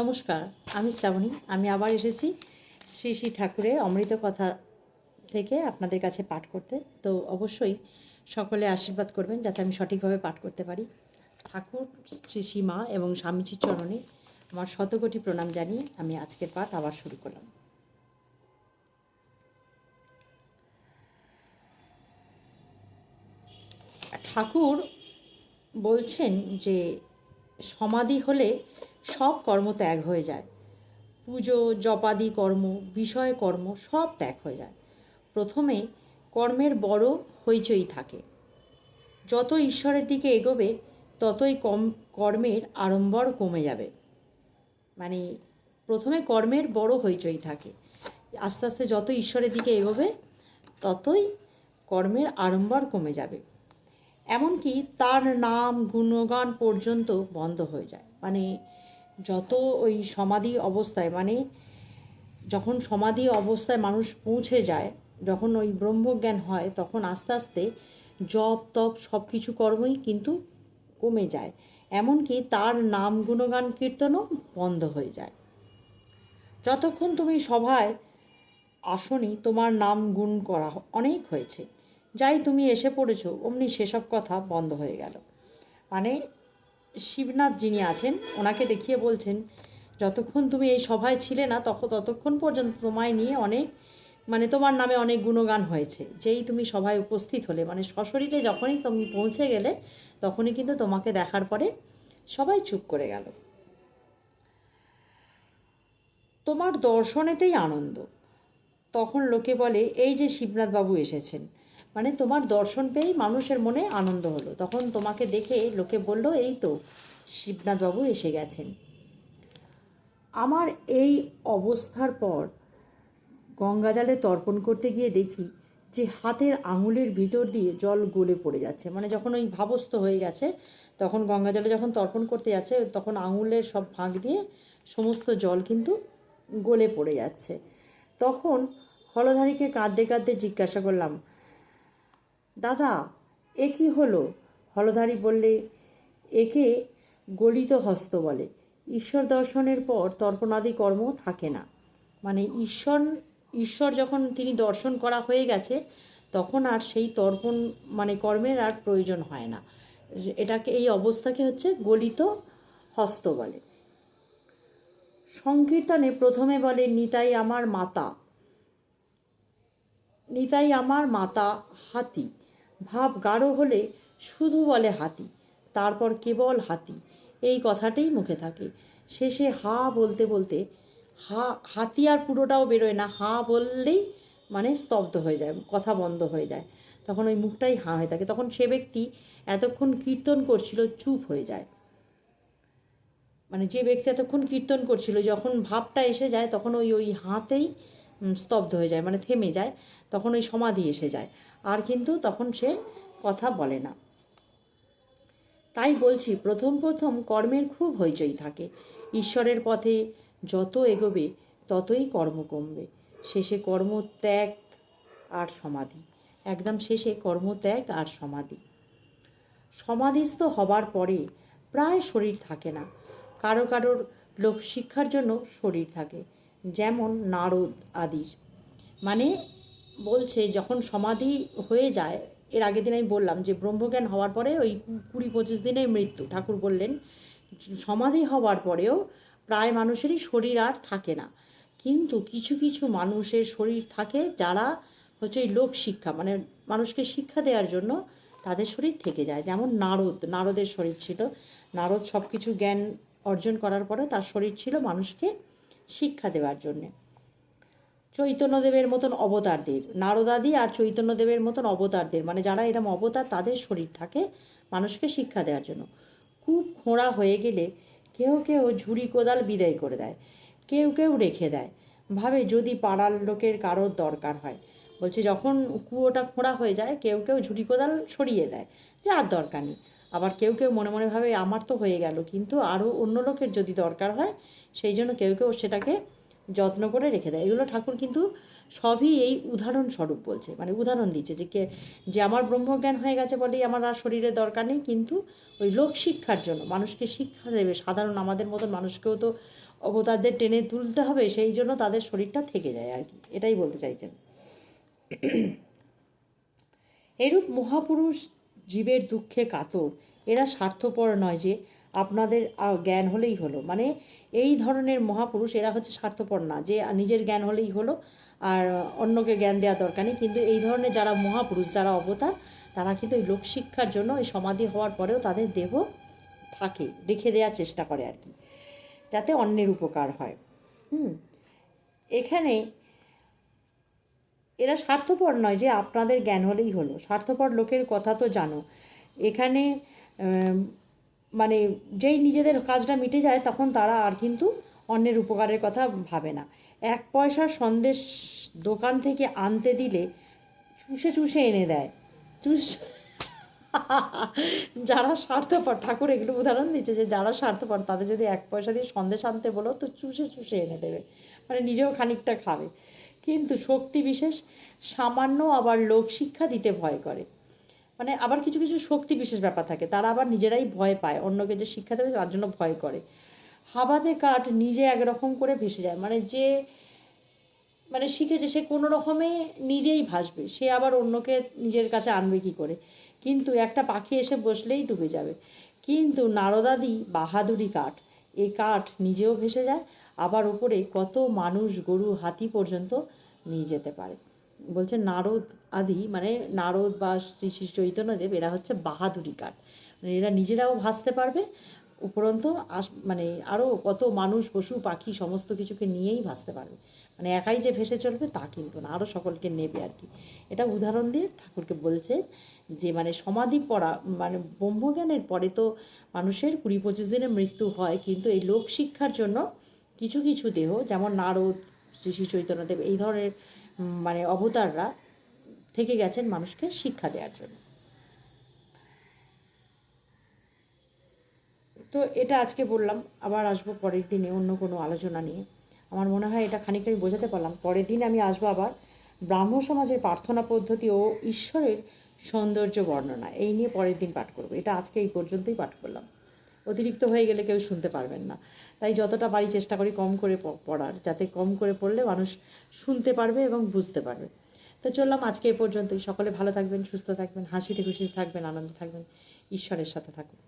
নমস্কার, আমি শ্রাবণী। আমি আবার এসেছি শ্রী শ্রী ঠাকুরের অমৃত কথা থেকে আপনাদের কাছে পাঠ করতে। তো অবশ্যই সকলে আশীর্বাদ করবেন যাতে আমি সঠিকভাবে পাঠ করতে পারি। ঠাকুর, শ্রী শ্রী মা এবং স্বামীজির চরণে আমার শতকোটি প্রণাম জানিয়ে আমি আজকের পাঠ আবার শুরু করলাম। ঠাকুর বলছেন যে সমাধি হলে সব কর্ম ত্যাগ হয়ে যায়। পুজো, জপাদি কর্ম, বিষয় কর্ম সব ত্যাগ হয়ে যায়। প্রথমে কর্মের বড় হইচই থাকে। যত ঈশ্বরের দিকে এগোবে, ততই কম, কর্মের আড়ম্বর কমে যাবে। মানে প্রথমে কর্মের বড় হইচই থাকে। আস্তে আস্তে যত ঈশ্বরের দিকে এগোবে, ততই কর্মের আড়ম্বর কমে যাবে। এমনকি তার নাম, গুণগান পর্যন্ত বন্ধ হয়ে যায়। মানে যত ওই সমাধি অবস্থায় মানে যখন সমাধি অবস্থায় মানুষ পৌঁছে যায়, যখন ওই ব্রহ্মজ্ঞান হয়, তখন আস্তে আস্তে জপ, তপ সব কিছু কর্মই কিন্তু কমে যায়। এমনকি তার নাম গুণগান কীর্তনও বন্ধ হয়ে যায়। যতক্ষণ তুমি সভায় আসনি, তোমার নাম গুণ করা অনেক হয়েছে। যাই তুমি এসে পড়েছো, অমনি সেসব কথা বন্ধ হয়ে গেল। মানে শিবনাথ যিনি আছেন, ওনাকে দেখিয়ে বলছেন, যতক্ষণ তুমি এই সভায় ছিলে না তখন ততক্ষণ পর্যন্ত তোমায় নিয়ে অনেক মানে তোমার নামে অনেক গুণগান হয়েছে। যেই তুমি সভায় উপস্থিত হলে মানে সশরীরে যখনই তুমি পৌঁছে গেলে, তখনই কিন্তু তোমাকে দেখার পরে সবাই চুপ করে গেল। তোমার দর্শনেতেই আনন্দ। তখন লোকে বলে, এই যে শিবনাথবাবু এসেছেন মানে তোমার দর্শন পেয়েই মানুষের মনে আনন্দ হলো। তখন তোমাকে দেখে লোকে বলল, এই তো, শিবনাথবাবু এসে গেছেন। আমার এই অবস্থার পর গঙ্গাজলে তর্পণ করতে গিয়ে দেখি যে হাতের আঙুলের ভিতর দিয়ে জল গলে পড়ে যাচ্ছে। মানে যখন ওই ভাবস্থ হয়ে গেছে, তখন গঙ্গাজলে যখন তর্পণ করতে যাচ্ছে, তখন আঙুলের সব ফাঁক দিয়ে সমস্ত জল কিন্তু গলে পড়ে যাচ্ছে। তখন হলধারীকে কাঁদতে কাঁদতে জিজ্ঞাসা করলাম দাদা, এ কি হলো? হলধারী বললে, একে গলিত হস্ত বলে। ঈশ্বর দর্শনের পর তর্পণাদি কর্ম থাকে না। মানে ঈশ্বর ঈশ্বর যখন তিনি দর্শন করা হয়ে গেছে, তখন আর সেই তর্পণ মানে কর্মের আর প্রয়োজন হয় না। এটাকে, এই অবস্থাকে হচ্ছে গলিত হস্ত বলে। সংকীর্তনে প্রথমে বলে, নিতাই আমার মাতা। নিতাই আমার মাতা হাতি। ভাব গাঢ় হলে শুধু বলে হাতি, তারপর কেবল হাতি। এই কথাটাই মুখে থাকে। শেষে হা বলতে বলতে, হা, হাতি আর পুরোটাও বেরোয় না। হা বললেই মানে স্তব্ধ হয়ে যায়, কথা বন্ধ হয়ে যায়। তখন ওই মুখটাই হা হয়ে থাকে। তখন সে ব্যক্তি এতক্ষণ কীর্তন করছিল, চুপ হয়ে যায়। মানে যে ব্যক্তি এতক্ষণ কীর্তন করছিল, যখন ভাবটা এসে যায়, তখন ওই ওই হাতেই স্তব্ধ হয়ে যায় মানে থেমে যায়। তখন ওই সমাধি এসে যায়। আর কিন্তু তখন সে কথা বলে না। তাই বলছি, প্রথম প্রথম কর্মের খুব হইচই থাকে। ঈশ্বরের পথে যত এগোবে, ততই কর্ম কমবে। শেষে কর্মত্যাগ আর সমাধি। একদম শেষে কর্মত্যাগ আর সমাধি। সমাধিস্থ হবার পরে প্রায় শরীর থাকে না। কারও কারোর লোক শিক্ষার জন্য শরীর থাকে। যেমন নারদ আদির মানে বলছে, যখন সমাধি হয়ে যায়, এর আগের দিন আমি বললাম যে, ব্রহ্মজ্ঞান হওয়ার পরে ওই কুড়ি পঁচিশ দিনে মৃত্যু, ঠাকুর বললেন, সমাধি হওয়ার পরেও প্রায় মানুষেরই শরীর আর থাকে না। কিন্তু কিছু কিছু মানুষের শরীর থাকে যারা হচ্ছে এই লোক শিক্ষা মানে মানুষকে শিক্ষা দেওয়ার জন্য তাদের শরীর থেকে যায়। যেমন নারদ, নারদের শরীর ছিল। নারদ সব কিছু জ্ঞান অর্জন করার পরে তার শরীর ছিল মানুষকে শিক্ষা দেওয়ার জন্যে। চৈতন্যদেবের মতন অবতারদের, নারদাদি আর চৈতন্যদেবের মতন অবতারদের মানে যারা এরম অবতার তাদের শরীর থাকে মানুষকে শিক্ষা দেওয়ার জন্য। খুব খোঁড়া হয়ে গেলে কেউ কেউ ঝুড়ি কোদাল বিদায় করে দেয়, কেউ কেউ রেখে দেয়। ভাবে যদি পাড়ার লোকের কারোর দরকার হয়, বলছে যখন কুয়োটা খোঁড়া হয়ে যায়, কেউ কেউ ঝুড়ি কোদাল সরিয়ে দেয়, যে আর দরকার নেই। আবার কেউ কেউ মনে মনে ভাবে, আমার তো হয়ে গেল, কিন্তু আরও অন্য লোকের যদি দরকার হয়, সেই জন্য কেউ কেউ সেটাকে যত্ন করে রেখে দেয়। এগুলো ঠাকুর কিন্তু সবই এই উদাহরণস্বরূপ বলছে মানে উদাহরণ দিচ্ছে যে কে, যে আমার ব্রহ্মজ্ঞান হয়ে গেছে বলেই আমার আর শরীরের দরকার নেই, কিন্তু ওই লোক শিক্ষার জন্য, মানুষকে শিক্ষা দেবে, সাধারণ আমাদের মতন মানুষকেও তো অবতারদের টেনে তুলতে হবে, সেই জন্য তাদের শরীরটা থেকে যায় আর কি, এটাই বলতে চাইছেন। এরূপ মহাপুরুষ জীবের দুঃখে কাতর, এরা স্বার্থপর নয় যে আপনাদের জ্ঞান হলেই হলো। মানে এই ধরনের মহাপুরুষ এরা হচ্ছে স্বার্থপর না। যে নিজের জ্ঞান হলেই হলো, আর অন্যকে জ্ঞান দেওয়া দরকার নেই। কিন্তু এই ধরনের যারা মহাপুরুষ, যারা অবতার, তারা কিন্তু এই লোকশিক্ষার জন্য, এই সমাধি হওয়ার পরেও তাদের দেহ থাকে, রেখে দেওয়ার চেষ্টা করে আর কি, যাতে অন্যের উপকার হয়। হুম, এখানে এরা স্বার্থপর নয় যে আপনাদের জ্ঞান হলেই হলো। স্বার্থপর লোকের কথা তো জানো। এখানে মানে যেই নিজেদের কাজটা মিটে যায় তখন তারা আর কিন্তু অন্যের উপকারের কথা ভাবে না। এক পয়সার সন্দেশ দোকান থেকে আনতে দিলে চুষে চুষে এনে দেয়। চুষ যারা স্বার্থপর, ঠাকুর এগুলো উদাহরণ দিচ্ছে যে যারা স্বার্থপর, তাদের যদি এক পয়সা দিয়ে সন্দেশ আনতে বলো তো চুষে চুষে এনে দেবে। মানে নিজেও খানিকটা খাবে। কিন্তু শক্তি বিশেষ, সামান্য আবার লোক শিক্ষা দিতে ভয় করে। মানে আবার কিছু কিছু শক্তি বিশেষ ব্যাপার থাকে, তারা আবার নিজেরাই ভয় পায়, অন্যকে যে শিক্ষা দেবে তার জন্য ভয় করে। হাবাতে কাঠ নিজে একরকম করে ভেসে যায় মানে যে মানে শিখেছে, সে কোনো রকমে নিজেই ভাসবে, সে আবার অন্যকে নিজের কাছে আনবে কি করে? কিন্তু একটা পাখি এসে বসলেই ডুবে যাবে। কিন্তু নারদাদি বাহাদুরি কাঠ এই কাঠ নিজেও ভেসে যায়, আবার উপরে কত মানুষ গরু হাতি পর্যন্ত নিয়ে যেতে পারে। বলছে নারদ আদি মানে নারদ বা শ্রী শ্রী চৈতন্যদেব, এরা হচ্ছে বাহাদুরি কাঠ মানে এরা নিজেরাও ভাসতে পারবে, উপরন্তু আস মানে আরও কত মানুষ, পশু, পাখি, সমস্ত কিছুকে নিয়েই ভাসতে পারবে। মানে একাই যে ভেসে চলবে তা কিন্তু না আরও সকলকে নেবে আর কি। এটা উদাহরণ দিয়ে ঠাকুরকে বলছে যে মানে সমাধি পড়া মানে ব্রহ্মজ্ঞানের পরে তো মানুষের কুড়ি পঁচিশ দিনে মৃত্যু হয়, কিন্তু এই লোক শিক্ষার জন্য কিছু কিছু দেহ, যেমন নারদ, শ্রী শ্রী চৈতন্যদেব, এই ধরনের মানে অবতাররা থেকে গেছেন মানুষকে শিক্ষা দেওয়ার জন্য। তো এটা আজকে বললাম, আবার আসব পরের দিনে অন্য কোনো আলোচনা নিয়ে। আমার মনে হয় এটা খানিকটা আমি বোঝাতে পারলাম। পরের দিন আমি আসব আবার ব্রাহ্ম সমাজের প্রার্থনা পদ্ধতি ও ঈশ্বরের সৌন্দর্য বর্ণনা। এই নিয়ে পরের দিন পাঠ করব। এটা আজকে এই পর্যন্তই পাঠ করলাম। অতিরিক্ত হয়ে গেলে কেউ শুনতে পারবেন না। তাই যতটা পারি চেষ্টা করি কম করে পড়ার, যাতে কম করে পড়লে মানুষ শুনতে পারবে এবং বুঝতে পারবে। তো চললাম আজকে এ পর্যন্তই। সকলে ভালো থাকবেন, সুস্থ থাকবেন, হাসিতে খুশিতে থাকবেন, আনন্দে থাকবেন, ঈশ্বরের সাথে থাকুন।